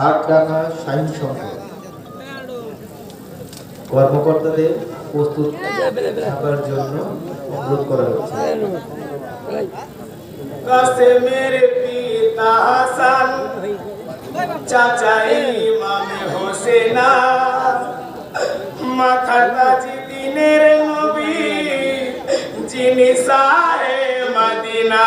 হাটডাঙ্গা sign সংঘ কর্মকর্তাদের প্রস্তুত থাকার জন্য অনুরোধ করা হচ্ছে। কাসেমের পিতা হাসান চাচা ইমামে হোসেনা দিনের নবী, যিনি মদিনা।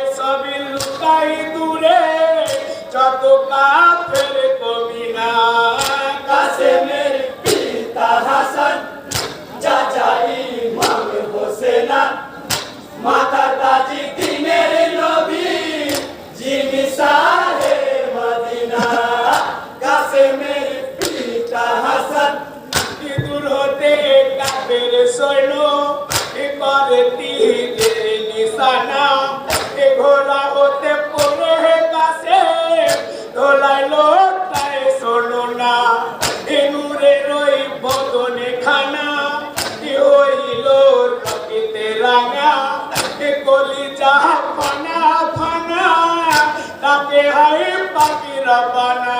কাফের সৈন্য করে তীরের নিশানা। এ ঘোড়া হতে পড়ে কাছে দোলাইলো তাই শোনো না। এ নূরের ওই বদনে খানা এ হইল রকিতে রাঙা। এ কলি যা ফানা ফানা, তাকে হাই পাখিরা বানা।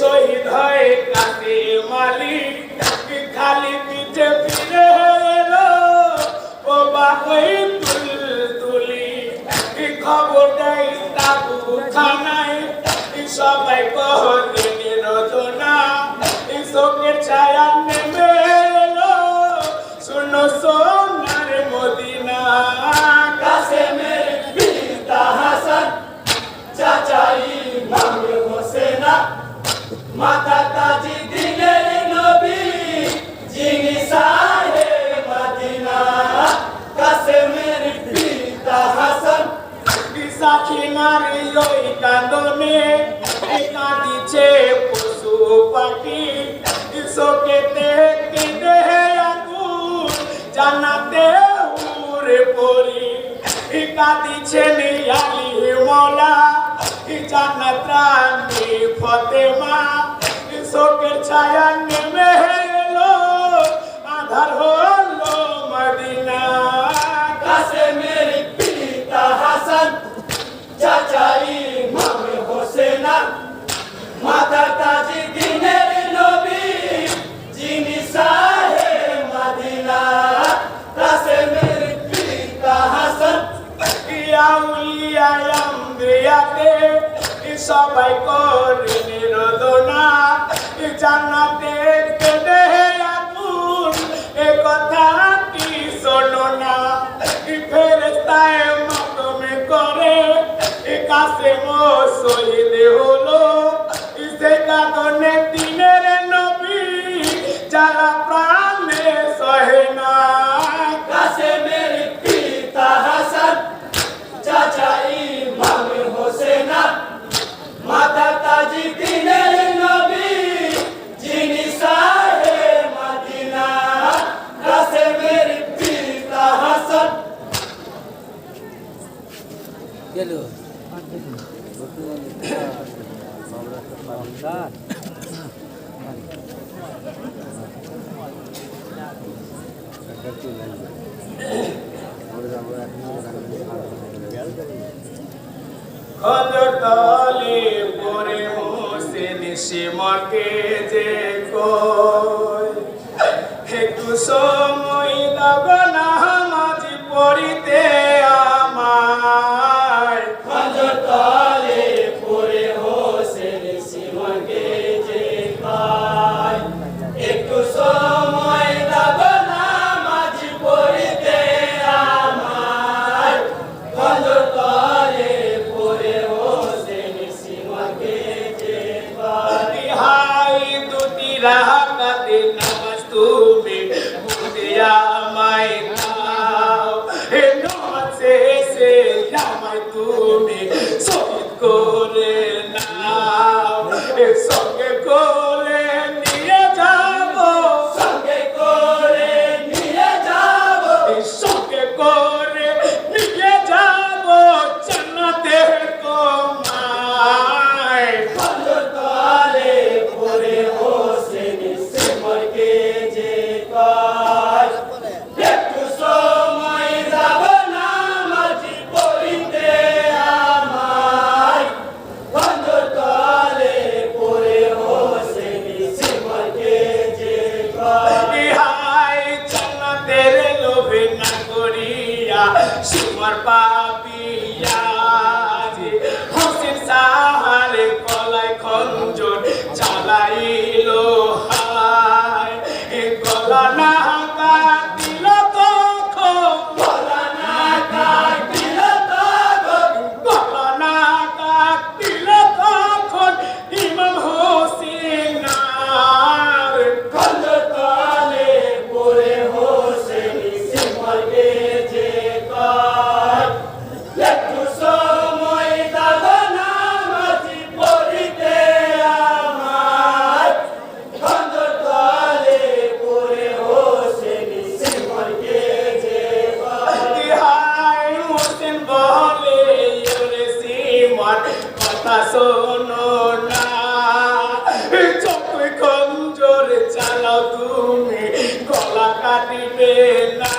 শহীদ হয়ে কাতে মালিক খালি পিঠে ফিরে ও বাকই তুল তুলি খবর দেয়, তাবু খানায়। সবাই ওই কান্দনে কাঁদিছে পশু পাখি। শোকেতে কেঁদে আগুন জানাতে উড়ে পড়ি। কাঁদিছেন আলী মলা জান্নাত রানী ফতেমা। শোকের ছায়া নেমে এলো, আধার হলো ফেরেস্তায় মাতমে করে। কাছে মো শহীদ হলো। সে কাঁদনে দিনের নবী যারা খদতলে পরে হোসেন সীমাকে Alaba. কাটিবে না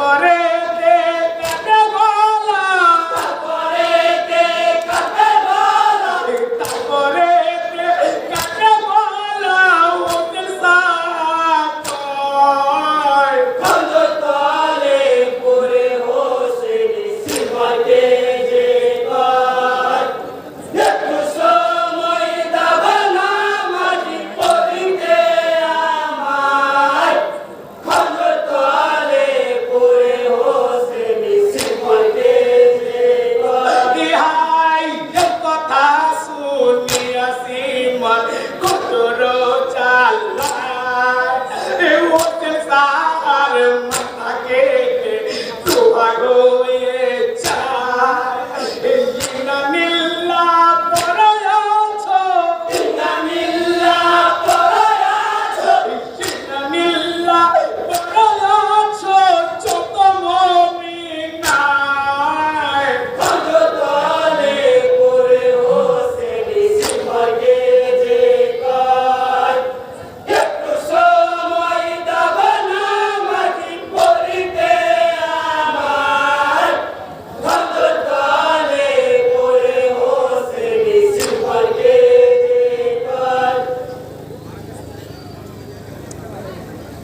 por.